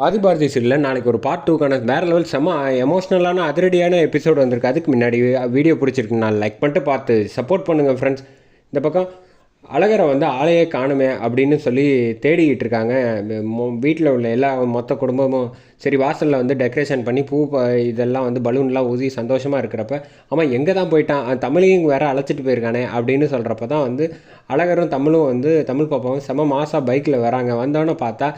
ஆதிபாரதி சீரியலில் நாளைக்கு ஒரு பார்ட் டூக்கான வேறு லெவல் செம்ம எமோஷ்னலான அதிரடியான எபிசோடு வந்திருக்கு. அதுக்கு முன்னாடி வீடியோ பிடிச்சிருக்கு. நான் லைக் பண்ணிட்டு பார்த்து சப்போர்ட் பண்ணுங்கள் ஃப்ரெண்ட்ஸ் இந்த பக்கம் அழகரை வந்து ஆளையே காணுமே அப்படின்னு சொல்லி தேடிக்கிட்டு இருக்காங்க. வீட்டில் உள்ள எல்லா மொத்த குடும்பமும் சரி வாசலில் வந்து டெக்கரேஷன் பண்ணி பூ ப- இதெல்லாம் வந்து பலூன்லாம் ஊதி சந்தோஷமாக இருக்கிறப்ப அவன் எங்கே தான் போயிட்டான்? தமிழையும் வேறு அழைச்சிட்டு போயிருக்கானே அப்படின்னு சொல்கிறப்ப தான் வந்து அழகரும் தமிழும் வந்து தமிழ் பாப்பாவும் செம மாதம் பைக்கில் வராங்க. வந்தோன்னு பார்த்தா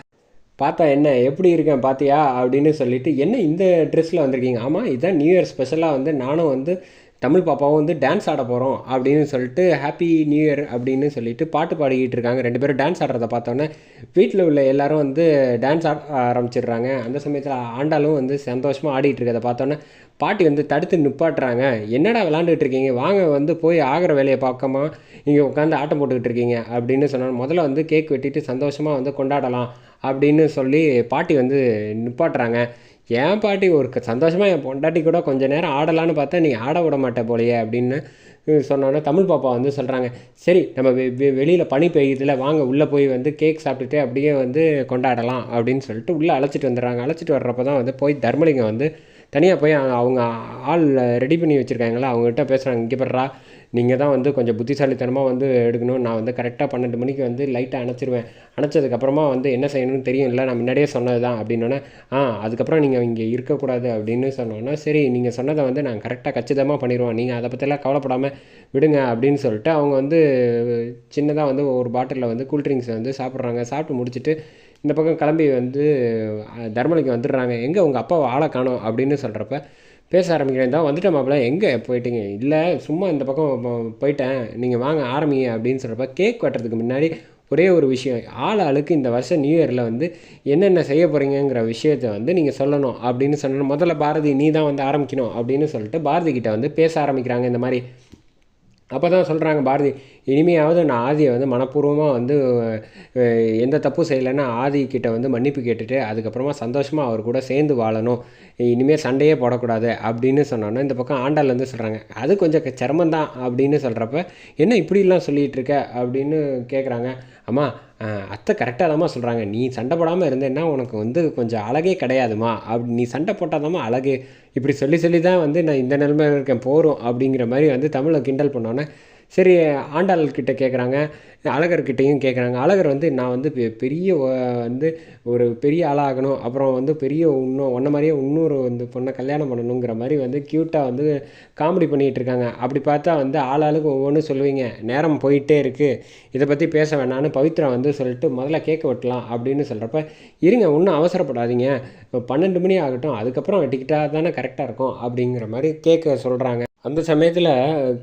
பார்த்தா என்ன எப்படி இருக்கேன் பார்த்தியா அப்படின்னு சொல்லிட்டு என்ன இந்த ட்ரெஸ்ஸில் வந்திருக்கீங்க? ஆமாம் இதுதான் நியூ இயர் ஸ்பெஷலாக வந்து நானும் வந்து தமிழ் பாப்பாவும் வந்து டான்ஸ் ஆட போகிறோம் அப்படின்னு சொல்லிட்டு ஹாப்பி நியூ இயர் அப்படின்னு சொல்லிட்டு பாட்டு பாடிக்கிட்டு இருக்காங்க. ரெண்டு பேரும் டான்ஸ் ஆடுறத பார்த்தோன்னே வீட்டில் உள்ள எல்லாரும் வந்து டான்ஸ் ஆட ஆரம்பிச்சிடுறாங்க. அந்த சமயத்தில் ஆண்டாலும் வந்து சந்தோஷமாக ஆடிட்டு இருக்கதை பார்த்தோன்னே பாட்டி வந்து தடுத்து நிப்பாட்டுறாங்க. என்னடா விளாண்டுட்டு இருக்கீங்க? வாங்க வந்து போய் ஆகிற வேலையை பார்க்கமா இங்கே உட்காந்து ஆட்டம் போட்டுக்கிட்டு இருக்கீங்க. அப்படின்னு சொன்னால் முதல்ல வந்து கேக் வெட்டிட்டு சந்தோஷமாக வந்து கொண்டாடலாம் அப்படின்னு சொல்லி பாட்டி வந்து நிப்பாட்டுறாங்க. ஏன் பாட்டி ஒரு சந்தோஷமாக என் பொண்டாட்டி கூட கொஞ்சம் நேரம் ஆடலான்னு பார்த்தா நீ ஆட விட மாட்டே போலையே அப்படின்னு சொன்னோன்னே தமிழ் பாப்பா வந்து சொல்கிறாங்க சரி நம்ம வெ வெ வெளியில் பனி பெய்யுதுல வாங்க உள்ளே போய் வந்து கேக் சாப்பிட்டுட்டு அப்படியே வந்து கொண்டாடலாம் அப்படின்னு சொல்லிட்டு உள்ளே அழைச்சிட்டு வந்துடுறாங்க. அழைச்சிட்டு வர்றப்ப தான் வந்து போய் தர்மலிங்கம் வந்து தனியாக போய் அவங்க ஆள் ரெடி பண்ணி வச்சுருக்காங்களா அவங்ககிட்ட பேசுகிறாங்க இங்கே படுறா நீங்கள் தான் வந்து கொஞ்சம் புத்திசாலித்தனமாக வந்து எடுக்கணும். நான் வந்து கரெக்டாக பன்னெண்டு மணிக்கு வந்து லைட்டை அணைச்சிருவேன். அணைச்சதுக்கப்புறமா வந்து என்ன செய்யணும்னு இல்லை நான் முன்னாடியே சொன்னது தான் அப்படின்னோடனே ஆ அதுக்கப்புறம் நீங்கள் இங்கே இருக்கக்கூடாது அப்படின்னு சொன்னோன்னா சரி நீங்கள் சொன்னதை வந்து நான் கரெக்டாக கச்சிதமாக பண்ணிடுவோம் நீங்கள் அதை பற்றிலாம் கவலைப்படாமல் விடுங்க அப்படின்னு சொல்லிட்டு அவங்க வந்து சின்னதாக வந்து ஒரு பாட்டிலில் வந்து கூல்ட்ரிங்க்ஸ் வந்து சாப்பிட்றாங்க. சாப்பிட்டு முடிச்சுட்டு இந்த பக்கம் கிளம்பி வந்து தர்மலைக்கு வந்துடுறாங்க. எங்கே உங்கள் அப்பா ஆளை காணோம் அப்படின்னு சொல்கிறப்ப பேச ஆரம்பிக்கிறேன். தான் வந்துட்டேன் மாப்பிள்ள. எங்கே போயிட்டீங்க? இல்லை சும்மா இந்த பக்கம் போயிட்டேன். நீங்கள் வாங்க ஆரம்பிங்க அப்படின்னு சொல்கிறப்ப கேக் வெட்டுறதுக்கு முன்னாடி ஒரே ஒரு விஷயம். ஆள் ஆளுக்கு இந்த வருஷம் நியூ இயரில் வந்து என்னென்ன செய்ய போகிறீங்கங்கிற விஷயத்தை வந்து நீங்கள் சொல்லணும் அப்படின்னு சொல்லணும் முதல்ல பாரதி நீ தான் வந்து ஆரம்பிக்கணும் அப்படின்னு சொல்லிட்டு பாரதி கிட்ட வந்து பேச ஆரம்பிக்கிறாங்க இந்த மாதிரி. அப்போ தான் சொல்கிறாங்க பாரதி இனிமையாவது நான் ஆதியை வந்து மனப்பூர்வமாக வந்து எந்த தப்பும் செய்யலைன்னா ஆதி கிட்ட வந்து மன்னிப்பு கேட்டுட்டு அதுக்கப்புறமா சந்தோஷமாக அவர் கூட சேர்ந்து வாழணும். இனிமேல் சண்டையே போடக்கூடாது அப்படின்னு சொன்னோன்னே இந்த பக்கம் ஆண்டாள் வந்து சொல்கிறாங்க அது கொஞ்சம் சிரமந்தான் அப்படின்னு சொல்கிறப்ப என்ன இப்படிலாம் சொல்லிகிட்டு இருக்க? அப்படின்னு கேட்குறாங்க அம்மா அத்தை கரெக்டாக தாம்மா சொல்கிறாங்க நீ சண்டை போடாமல் இருந்தேன்னா உனக்கு வந்து கொஞ்சம் அழகே கிடையாதுமா அப்படி நீ சண்டை போட்டாதாம்மா அழகு. இப்படி சொல்லி சொல்லி தான் வந்து நான் இந்த நிலமையில இருக்கேன். போகிறோம் அப்படிங்கிற மாதிரி வந்து தமிழை கிண்டல் பண்ணோன்னே சரி ஆண்டாள் கிட்ட கேட்குறாங்க அழகர்கிட்டையும் கேட்குறாங்க அழகர் வந்து நான் வந்து பெ- பெரிய வந்து ஒரு பெரிய ஆளாகணும். அப்புறம் வந்து பெரிய இன்னும் ஒன்றை மாதிரியே இன்னொரு வந்து பொண்ணை கல்யாணம் பண்ணணுங்கிற மாதிரி வந்து க்யூட்டாக வந்து காமெடி பண்ணிகிட்டு இருக்காங்க. அப்படி பார்த்தா வந்து ஆளாளுக்கு ஒவ்வொன்றும் சொல்லுவீங்க. நேரம் போயிட்டே இருக்குது இதை பற்றி பேச வேணான்னு பவித்ரா வந்து சொல்லிட்டு முதல்ல கேட்க வெட்டலாம் அப்படின்னு சொல்கிறப்ப இருங்க ஒன்றும் அவசரப்படாதீங்க. பன்னெண்டு மணி ஆகட்டும். அதுக்கப்புறம் வெட்டிக்கிட்டால் தானே கரெக்டாக இருக்கும். அப்படிங்கிற மாதிரி கேட்க சொல்கிறாங்க அந்த சமயத்தில்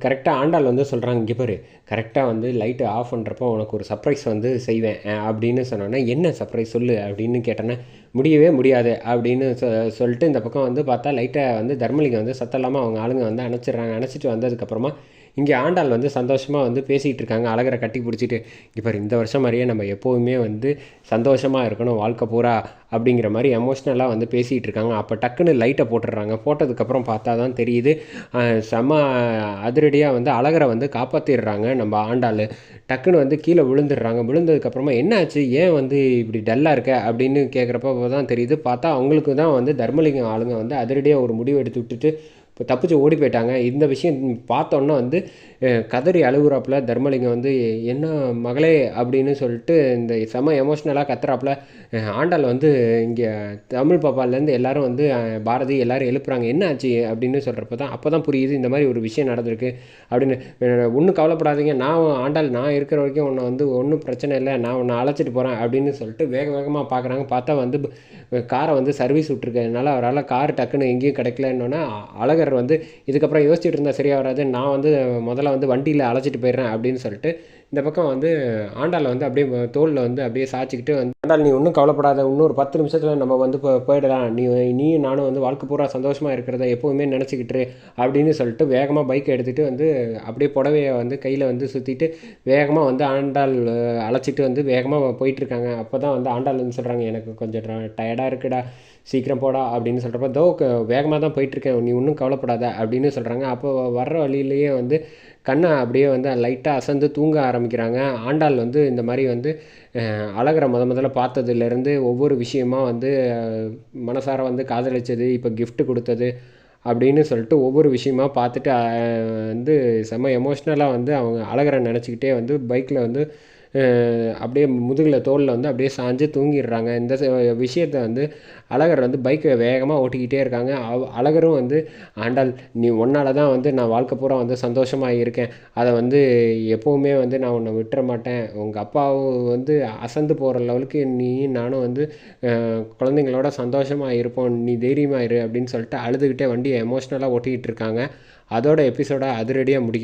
கரெக்டாக ஆண்டாள் வந்து சொல்கிறாங்க இங்கே பாரு கரெக்டாக வந்து லைட்டு ஆஃப் பண்ணுறப்போ உனக்கு ஒரு சர்ப்ரைஸ் வந்து செய்வேன் அப்படின்னு சொன்னோன்னே என்ன சர்ப்ரைஸ் சொல்லு? அப்படின்னு கேட்டேன்னா முடியவே முடியாது அப்படின்னு சொ சொல்லிட்டு இந்த பக்கம் வந்து பார்த்தா லைட்டை வந்து தர்மலிங்கம் வந்து சத்தம் இல்லாமல் அவங்க ஆளுங்க வந்து அணைச்சிடுறாங்க. அணைச்சிட்டு வந்ததுக்கப்புறமா இங்கே ஆண்டாள் வந்து சந்தோஷமாக வந்து பேசிகிட்டு இருக்காங்க. அழகரை கட்டி பிடிச்சிட்டு இப்போ இந்த வருஷம் மாதிரியே நம்ம எப்போவுமே வந்து சந்தோஷமாக இருக்கணும். வாழ்க்கை பூரா அப்படிங்கிற மாதிரி எமோஷ்னலாக வந்து பேசிகிட்டு இருக்காங்க. அப்போ டக்குன்னு லைட்டை போட்டுடுறாங்க. போட்டதுக்கப்புறம் பார்த்தா தான் தெரியுது செம அதிரடியாக வந்து அழகரை வந்து காப்பாற்றிடுறாங்க நம்ம ஆண்டாள். டக்குன்னு வந்து கீழே விழுந்துடுறாங்க. விழுந்ததுக்கப்புறமா என்னாச்சு? ஏன் வந்து இப்படி டல்லாக இருக்க? அப்படின்னு கேட்குறப்ப தான் தெரியுது. பார்த்தா அவங்களுக்கு தான் வந்து தர்மலிங்கம் ஆளுங்க வந்து அதிரடியாக ஒரு முடிவு எடுத்து விட்டுட்டு இப்போ தப்பிச்சு ஓடி போயிட்டாங்க. இந்த விஷயம் பார்த்தோன்னா வந்து கதறி அழுகுறாப்புல தர்மலிங்கம் வந்து என்ன மகளே? அப்படின்னு சொல்லிட்டு இந்த செம எமோஷ்னலாக கத்துறாப்புல. ஆண்டாள் வந்து இங்கே தமிழ் பாப்பாலேருந்து எல்லாரும் வந்து பாரதி எல்லாரும் எழுப்புறாங்க. என்ன ஆச்சு? அப்படின்னு சொல்கிறப்ப தான் அப்போ தான் புரியுது இந்த மாதிரி ஒரு விஷயம் நடந்திருக்கு அப்படின்னு. ஒன்றும் கவலைப்படாதீங்க. நான் ஆண்டாள் நான் இருக்கிற வரைக்கும் உன்னை வந்து ஒன்றும் பிரச்சனை இல்லை. நான் உன்னை அழைச்சிட்டு போகிறேன் அப்படின்னு சொல்லிட்டு வேக வேகமாக பார்க்குறாங்க பார்த்தா வந்து காரை வந்து சர்வீஸ் விட்ருக்கனால அவரால் கார் டக்குன்னு எங்கேயும் கிடைக்கலன்னொன்னே அழகர் வந்து இதுக்கப்புறம் யோசிச்சுட்டு இருந்தால் சரியாக வராது நான் வந்து முதல்ல வந்து வண்டியில் அழைச்சிட்டு போயிடுறேன் அப்படின்னு சொல்லிட்டு இந்த பக்கம் வந்து ஆண்டாளை வந்து அப்படியே தோளில் வந்து அப்படியே சாய்ச்சிக்கிட்டு வந்து ஆண்டாள் நீ ஒன்றும் கவலைப்படாத. இன்னும் ஒரு பத்து நிமிஷத்தில் நம்ம வந்து போ போயிடலாம். நீ நீயும் நானும் வந்து வாழ்க்கை பூரா சந்தோஷமாக இருக்கிறத எப்போவுமே நினச்சிக்கிட்டு அப்படின்னு சொல்லிட்டு வேகமாக பைக்கை எடுத்துகிட்டு வந்து அப்படியே புடவையை வந்து கையில் வந்து சுற்றிட்டு வேகமாக வந்து ஆண்டாள் அழைச்சிட்டு வந்து வேகமாக போயிட்டுருக்காங்க. அப்போ தான் வந்து ஆண்டாள் வந்து சொல்கிறாங்க எனக்கு கொஞ்சம் டயர்டாக இருக்குடா சீக்கிரம் போடா அப்படின்னு சொல்கிறப்ப தோ வேகமாக தான் போயிட்டுருக்கேன். நீ ஒன்றும் கவலைப்படாத அப்படின்னு சொல்கிறாங்க அப்போ வர்ற வழியிலேயே வந்து கண்ணை அப்படியே வந்து லைட்டாக அசந்து தூங்க ஆரம்பிக்கிறாங்க. ஆண்டாள் வந்து இந்த மாதிரி வந்து அஹ், அழகரை முத முதல்ல பார்த்ததுலேருந்து ஒவ்வொரு விஷயமாக வந்து மனசார வந்து காதலிச்சது இப்போ கிஃப்ட்டு கொடுத்தது அப்படின்னு சொல்லிட்டு ஒவ்வொரு விஷயமா பார்த்துட்டு வந்து செம்ம எமோஷ்னலாக வந்து அவங்க அழகரை நினச்சிக்கிட்டே வந்து பைக்கில் வந்து அப்படியே முதுகில் தோலில் வந்து அப்படியே சாஞ்சு தூங்கிடுறாங்க. இந்த விஷயத்தை வந்து அழகர் வந்து பைக்கை வேகமாக ஓட்டிக்கிட்டே இருக்காங்க. அழகரும் வந்து ஆண்டாள் நீ உன்னால தான் வந்து நான் வாழ்க்கை பூரா வந்து சந்தோஷமாக இருக்கேன். அதை வந்து எப்போவுமே வந்து நான் உன்னை விட்டுற மாட்டேன். உங்கள் அப்பாவும் வந்து அசந்து போகிற லெவலுக்கு நீ நானும் வந்து குழந்தைங்களோட சந்தோஷமாக இருப்போம். நீ தைரியமாக இரு அப்படின்னு சொல்லிட்டு அழுதுகிட்டே வண்டியை எமோஷ்னலாக ஓட்டிக்கிட்டு இருக்காங்க. அதோட எபிசோட அதிரடியாக முடிக்கிறேன்.